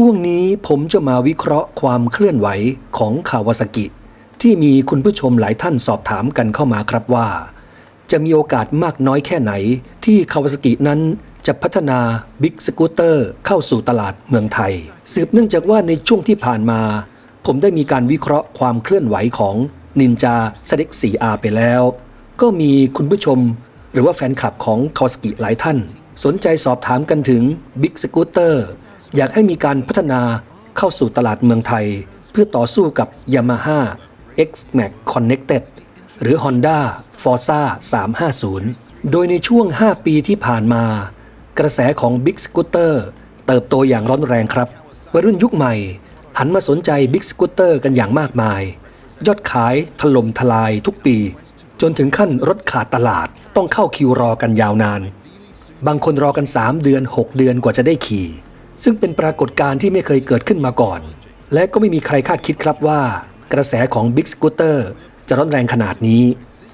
ช่วงนี้ผมจะมาวิเคราะห์ความเคลื่อนไหวของคาวาซากิ ที่มีคุณผู้ชมหลายท่านสอบถามกันเข้ามาครับว่า จะมีโอกาสมากน้อยแค่ไหน ที่คาวาซากินั้นจะพัฒนาบิ๊กสกูตเตอร์เข้าสู่ตลาดเมืองไทย สืบเนื่องจากว่าในช่วงที่ผ่านมา ผมได้มีการวิเคราะห์ความเคลื่อนไหวของนินจาสเด็ก 4R ไปแล้ว ก็มีคุณผู้ชม หรือว่าแฟนคลับของคาวาซากิหลายท่าน สนใจสอบถามกันถึงบิ๊กสกูตเตอร์ อยากให้มีการพัฒนาเข้าสู่ตลาดเมืองไทย เพื่อต่อสู้กับ Yamaha X-Max Connected หรือ Honda Forza 350 โดยในช่วง 5 ปีที่ผ่านมา กระแสของ Big Scooter เติบโตอย่างร้อนแรงครับวัยรุ่นยุคใหม่ หันมาสนใจ Big Scooter กันอย่างมากมาย ยอดขายถล่มทลายทุกปี จนถึงขั้นรถขาดตลาดต้องเข้าคิวรอกันยาวนาน บางคนรอกัน 3 เดือน 6 เดือนกว่าจะได้ขี่ ซึ่งเป็นปรากฏการณ์ที่ไม่เคยเกิดขึ้นมาก่อน และก็ไม่มีใครคาดคิดครับว่า กระแสของ Big Scooter จะร้อนแรงขนาดนี้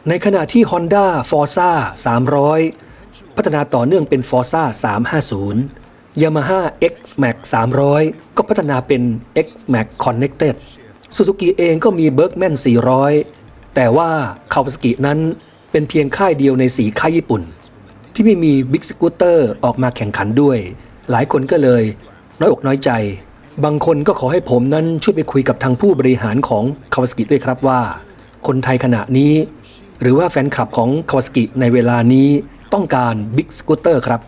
ในขณะที่ Honda Forza 300 พัฒนาต่อเนื่องเป็น Forza 350 Yamaha X-Max 300 ก็พัฒนาเป็น X-Max Connected Suzuki เองก็มี Bergman 400 แต่ว่า Kawasaki นั้นเป็นเพียงค่ายเดียวในสีค่ายญี่ปุ่น ที่ไม่มีบิ๊กสกูตเตอร์ออกมาแข่งขันด้วย หลายคนก็เลย น้อยอกน้อยใจ บางคนก็ขอให้ผมนั้นช่วยไปคุยกับทางผู้บริหารของคาวาสกิด้วยครับว่า คนไทยขณะนี้ หรือว่าแฟนคลับของคาวาสกิในเวลานี้ต้องการบิ๊กสกูตเตอร์ครับ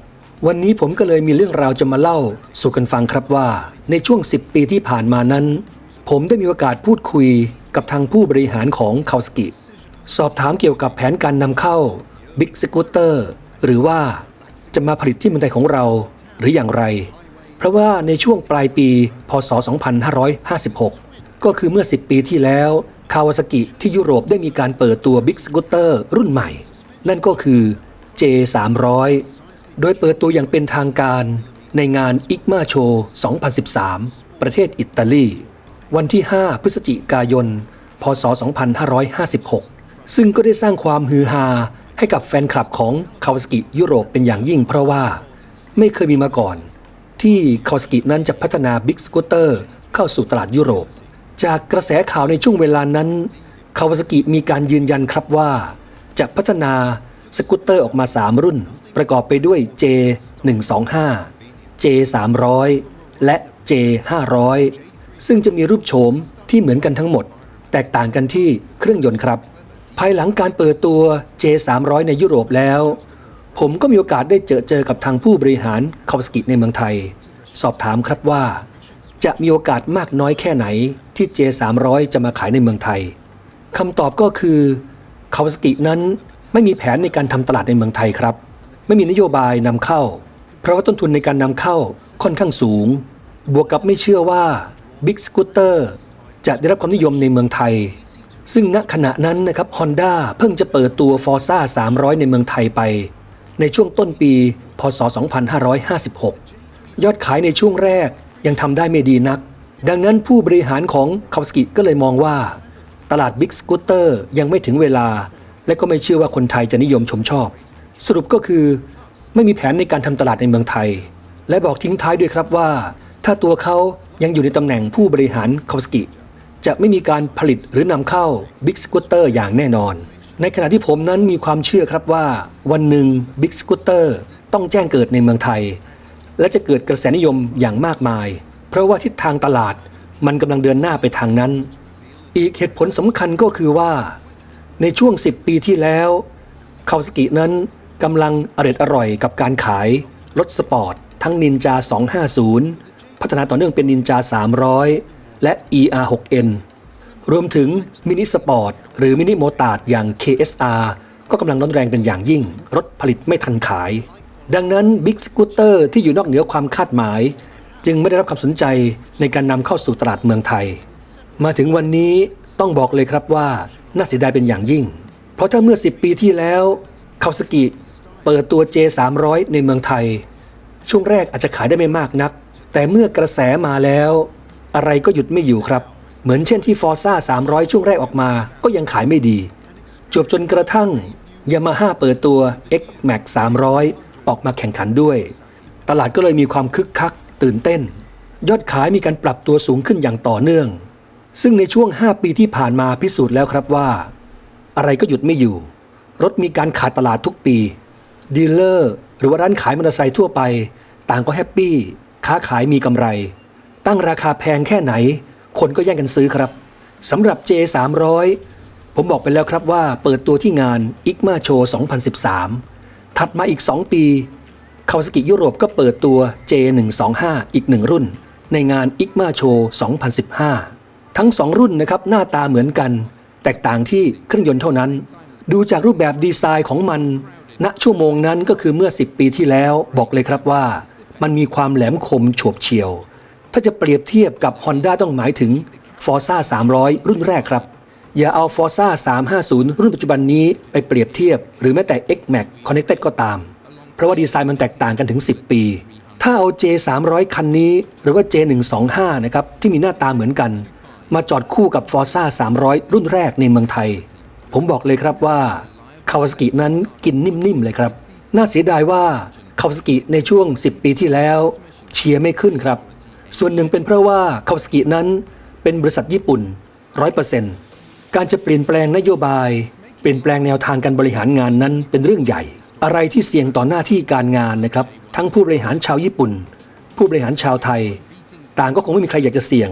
วันนี้ผมก็เลยมีเรื่องราวจะมาเล่าสู่กันฟังครับว่า ในช่วง 10 ปีที่ผ่านมานั้น ผมได้มีโอกาสพูดคุยกับทางผู้บริหารของคาวสกิสอบถามเกี่ยวกับแผนการนำเข้า Big Scooter หรือว่าจะมาผลิตที่เมืองไทยของเรา หรืออย่างไร เพราะว่าในช่วงปลายปี พศ 2556 ก็คือเมื่อ 10 ปีที่แล้ว คาวาซากิที่ยุโรปได้มีการเปิดตัว Big Scooter รุ่นใหม่ นั่นก็คือ J300 โดยเปิดตัวอย่างเป็นทางการในงาน IGMA Show 2013 ประเทศอิตาลี วันที่ 5 พฤศจิกายน พศ 2556 ซึ่งก็ได้สร้างความฮือฮาให้กับแฟนคลับของคาวาสกิยุโรปเป็นอย่างยิ่งเพราะว่า ไม่เคยมีมาก่อน ที่คาวสกินั้นจะพัฒนาบิ๊กสกูตเตอร์เข้าสู่ตลาดยุโรป จากกระแสข่าวในช่วงเวลานั้นคาวาสกิมีการยืนยันครับว่า จะพัฒนาสกูตเตอร์ออกมา 3 รุ่น ประกอบไปด้วย J125 J300 และ J500 ซึ่งจะมีรูปโฉมที่เหมือนกันทั้งหมด แตกต่างกันที่เครื่องยนต์ครับ ภายหลังการเปิดตัว J300 ในยุโรปแล้ว ผมก็มีโอกาสได้เจอเจอกับทางผู้บริหารคาวสกิในเมืองไทย สอบถามครับว่า จะมีโอกาสมากน้อยแค่ไหนที่ J300 จะมาขายในเมืองไทยคำตอบก็คือคาวสกินั้นไม่มีแผนในการทำตลาดในเมืองไทยครับ ไม่มีนโยบายนำเข้า เพราะว่าต้นทุนในการนำเข้าค่อนข้างสูง บวกกับไม่เชื่อว่า Big Scooter จะได้รับความนิยมในเมืองไทย ซึ่งณขณะนั้นนะครับ Honda เพิ่งจะเปิดตัว Forza 300 ในเมืองไทยไป ในช่วงต้นปี พศ 2556 ยอดขายในช่วงแรกยังทำได้ไม่ดีนัก ดังนั้นผู้บริหารของคาวสกิก็เลยมองว่า ตลาด Big Scooter ยังไม่ถึงเวลา และก็ไม่เชื่อว่าคนไทยจะนิยมชมชอบ สรุปก็คือ ไม่มีแผนในการทำตลาดในเมืองไทย และบอกทิ้งท้ายด้วยครับว่า ถ้าตัวเขายังอยู่ในตำแหน่งผู้บริหารคาวสกิจะไม่มีการผลิตหรือนำเข้า Big Scooter อย่างแน่นอน ในขณะที่ผมนั้นมีความเชื่อครับว่าวันหนึ่ง Big Scooter ต้องแจ้งเกิดในเมืองไทย และจะเกิดกระแสนิยมอย่างมากมาย เพราะว่าทิศทางตลาดมันกำลังเดินหน้าไปทางนั้น อีกเหตุผลสำคัญก็คือว่า ในช่วง 10 ปีที่แล้วคาวสกินั้นกำลังอร่อยอร่อยกับการขายรถสปอร์ต ทั้งนินจา 250 พัฒนาต่อเนื่องเป็นนินจา 300 และ ER6N รวมถึงมินิสปอร์ตหรือมินิโมตาร์ดอย่าง KSR ก็กำลังร้อนแรงเป็นอย่างยิ่ง รถผลิตไม่ทันขาย ดังนั้น Big Scooter ที่อยู่นอกเหนือความคาดหมาย จึงไม่ได้รับความสนใจในการนำเข้าสู่ตลาดเมืองไทย มาถึงวันนี้ต้องบอกเลยครับว่าน่าเสียดายเป็นอย่างยิ่ง เพราะถ้าเมื่อ 10 ปีที่แล้วคาวสกิเปิดตัว J300 ในเมืองไทย ช่วงแรกอาจจะขายได้ไม่มากนัก แต่เมื่อกระแสมาแล้ว อะไรก็หยุดไม่อยู่ครับ เหมือนเช่นที่ Forza 300 ช่วงแรกออกมาก็ยังขายไม่ดี จบจนกระทั่ง Yamaha เปิดตัว X-Max 300 ออกมาแข่งขันด้วย ตลาดก็เลยมีความคึกคัก ตื่นเต้น ยอดขายมีการปรับตัวสูงขึ้นอย่างต่อเนื่อง ซึ่งในช่วง 5 ปีที่ผ่านมาพิสูจน์แล้วครับว่า อะไรก็หยุดไม่อยู่ รถมีการขาดตลาดทุกปี ดีลเลอร์ หรือว่าร้านขายมอเตอร์ไซค์ทั่วไป ต่างก็แฮปปี้ค้าขายมีกำไร ตั้งราคาแพงแค่ไหน คนก็แย่งกันซื้อครับสำหรับ J 3 0 0 ผมบอกไปแล้วครับว่าเปิดตัวที่งาน ICMA s h o 2013 ถัดมาอีก 2 ปีคาวาสกิยุโรปก็เปิดตัว J125 อีกหนึ่งรุ่น ในงาน ICMA s h o 2015 ทั้ง 2 รุ่นนะครับหน้าตาเหมือนกัน แตกต่างที่เครื่องยนต์เท่านั้น ดูจากรูปแบบดีไซน์ของมัน ณชั่วโมงนั้นก็คือเมื่อ 10 ปีที่แล้วบอกเลยครับว่า มันมีความแหลมคมโฉบเฉี่ยว ถ้าจะเปรียบเทียบกับ Honda ต้องหมายถึง Forza 300 รุ่นแรกครับ อย่าเอา Forza 350 รุ่นปัจจุบันนี้ไปเปรียบเทียบ หรือแม้แต่ X-Max Connected ก็ตาม เพราะว่าดีไซน์มันแตกต่างกันถึง 10 ปี ถ้าเอา J 300 คันนี้ หรือว่า J 125 นะครับที่มีหน้าตาเหมือนกัน มาจอดคู่กับ Forza 300 รุ่นแรกในเมืองไทย ผมบอกเลยครับว่าคาวาสกินั้นกินนิ่มๆเลยครับ น่าเสียดายว่าคาวาสกิในช่วง 10 ปีที่แล้ว เชียร์ไม่ขึ้นครับ ส่วนหนึ่งเป็นเพราะว่าคาวสกินั้นเป็นบริษัทญี่ปุ่น100%การจะเปลี่ยนแปลงนโยบาย เปลี่ยนแปลงแนวทางการบริหารงานนั้นเป็นเรื่องใหญ่ อะไรที่เสี่ยงต่อหน้าที่การงานนะครับ ทั้งผู้บริหารชาวญี่ปุ่น ผู้บริหารชาวไทย ต่างก็คงไม่มีใครอยากจะเสี่ยง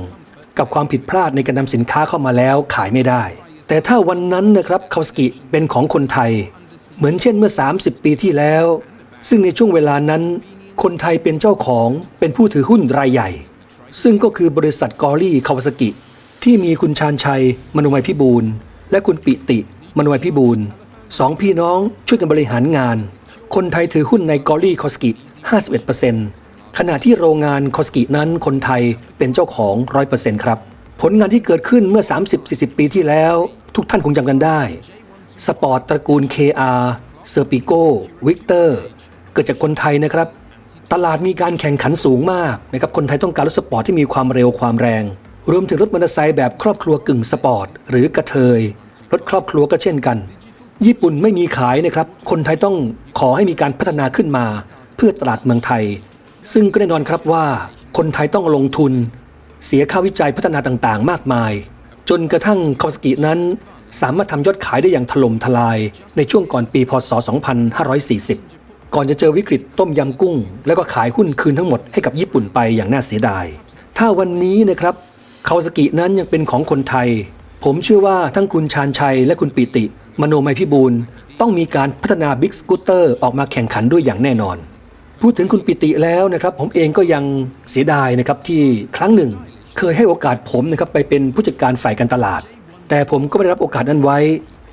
กับความผิดพลาดในการนำสินค้าเข้ามาแล้วขายไม่ได้ แต่ถ้าวันนั้นนะครับคาวาสกิเป็นของคนไทย เหมือนเช่นเมื่อ 30 ปีที่แล้ว ซึ่งในช่วงเวลานั้น คนไทยเป็นเจ้าของเป็นผู้ถือหุ้นรายใหญ่ ซึ่งก็คือบริษัทกอรี่คาวาสกิ ที่มีคุณชาญชัยมโนมัยพิบูลและคุณปิติมโนมัยพิบูลสองพี่น้องช่วยกันบริหารงาน คนไทยถือหุ้นในกอรี่คอสกิ 51%ขณะที่โรงงานคอสกินั้นคนไทยเป็นเจ้าของ 100%ครับ ผลงานที่เกิดขึ้นเมื่อ 30-40 ปีที่แล้ว ทุกท่านคงจำกันได้ สปอร์ตตระกูล KR เซอร์ปิโกวิกเตอร์ เกิดจากคนไทยนะครับ ตลาดมีการแข่งขันสูงมากนะครับคนไทยต้องการรถสปอร์ตที่มีความเร็วความแรง รวมถึงรถมอเตอร์ไซค์แบบครอบครัวกึ่งสปอร์ตหรือกระเทย รถครอบครัวก็เช่นกัน ญี่ปุ่นไม่มีขายนะครับ คนไทยต้องขอให้มีการพัฒนาขึ้นมา เพื่อตลาดเมืองไทย ซึ่งก็แน่นอนครับว่า คนไทยต้องลงทุน เสียค่าวิจัยพัฒนาต่างๆ มากมาย จนกระทั่งคาวสกินั้น สามารถทำยอดขายได้อย่างถล่มทลายในช่วงก่อนปีพศ 2540 ก่อนจะเจอวิกฤตต้มยำกุ้ง แล้วก็ขายหุ้นคืนทั้งหมดให้กับญี่ปุ่นไปอย่างน่าเสียดาย ถ้าวันนี้นะครับคาวาสกินั้นยังเป็นของคนไทย ผมเชื่อว่าทั้งคุณชาญชัยและคุณปิติ มโนมัยพิบูลต้องมีการพัฒนาบิ๊กสกูตเตอร์ออกมาแข่งขันด้วยอย่างแน่นอน พูดถึงคุณปิติแล้วนะครับผมเองก็ยังเสียดายนะครับที่ครั้งหนึ่ง เคยให้โอกาสผมนะครับไปเป็นผู้จัดการฝ่ายการตลาด แต่ผมก็ไม่ได้รับโอกาสนั้นไว้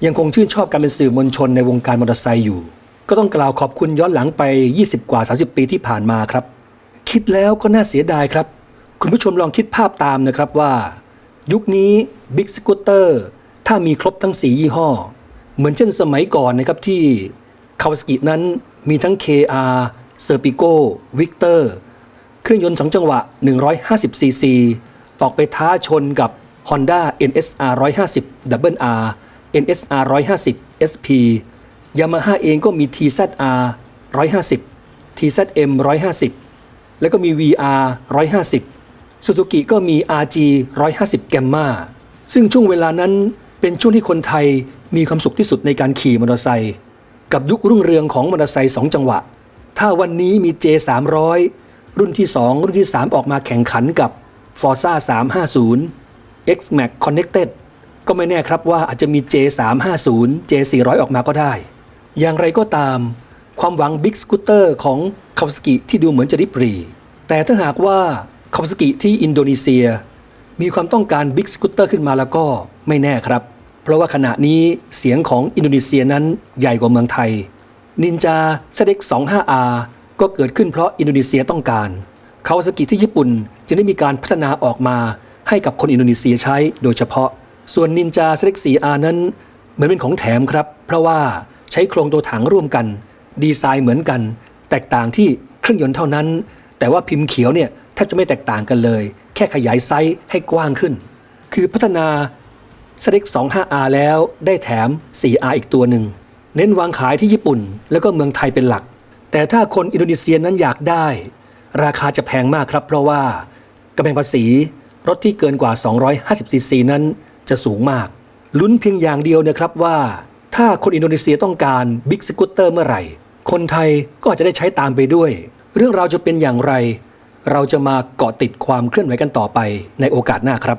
ยังคงชื่นชอบการเป็นสื่อมวลชนในวงการมอเตอร์ไซค์อยู่ ก็ต้องกล่าวขอบคุณย้อนหลังไป 20 กว่า 30 ปีที่ผ่านมาครับ คิดแล้วก็น่าเสียดายครับ คุณผู้ชมลองคิดภาพตามนะครับว่า ยุคนี้บิ๊กสกูตเตอร์ถ้ามีครบทั้ง 4 ยี่ห้อ เหมือนเช่นสมัยก่อนนะครับที่คาวสกินั้นมีทั้ง KR s e r p i c o Victor เครื่องยนต์ 2 จังหวะ 150 cc ออกไปท้าชนกับ Honda NSR 150 Double R NSR 150 SP Yamaha เองก็มี TZR 150 TZM 150 แล้วก็มี VR 150สุ z u k i ก็มี RG 150 Gamma ซึ่งช่วงเวลานั้นเป็นช่วงที่คนไทยมีความสุขที่สุดในการขี่มอเตอร์ไซค์กับยุครุ่งเรืองของมอเตอร์ไซค์2จังหวะ ถ้าวันนี้มี J 300รุ่นที่ 2 รุ่นที่ 3 ออกมาแข่งขันกับ Forza 350 X Max Connected ก็ไม่แน่ครับว่าอาจจะมี J 350 J 400 ออกมาก็ได้ อย่างไรก็ตาม ความหวังบิ๊กสกูตเตอร์ของคาสกิที่ดูเหมือนจะริบหรี แต่ถ้าหากว่าคาสกิที่อินโดนีเซีย มีความต้องการบิ๊กสกูตเตอร์ขึ้นมาแล้วก็ไม่แน่ครับ เพราะว่าขณะนี้เสียงของอินโดนีเซียนั้นใหญ่กว่าเมืองไทยนินจา ZX 25R ก็เกิดขึ้นเพราะอินโดนีเซียต้องการคาวาซากิที่ญี่ปุ่นจึงได้มีการพัฒนาออกมาให้กับคนอินโดนีเซียใช้โดยเฉพาะ ส่วนนินจา ZX 4R นั้น เหมือนเป็นของแถมครับ เพราะว่า ใช้โครงตัวถังร่วมกัน ดีไซน์เหมือนกัน แตกต่างที่เครื่องยนต์เท่านั้น แต่ว่าพิมพ์เขียวเนี่ยแทบจะไม่แตกต่างกันเลย แค่ขยายไซส์ให้กว้างขึ้น คือพัฒนา s l e x 25R แล้วได้แถม 4R อีกตัวหนึ่ง เน้นวางขายที่ญี่ปุ่น แล้วก็เมืองไทยเป็นหลัก แต่ถ้าคนอินโดนีเซียนั้นอยากได้ ราคาจะแพงมากครับ เพราะว่ากำแพงภาษีรถที่เกินกว่า 250ซีซีนั้นจะสูงมาก ลุ้นเพียงอย่างเดียวนะครับว่า ถ้าคนอินโดนีเซียต้องการบิ๊กสกูตเตอร์เมื่อไหร่ คนไทยก็อาจจะได้ใช้ตามไปด้วย เรื่องราวจะเป็นอย่างไร เราจะมาเกาะติดความเคลื่อนไหวกันต่อไปในโอกาสหน้าครับ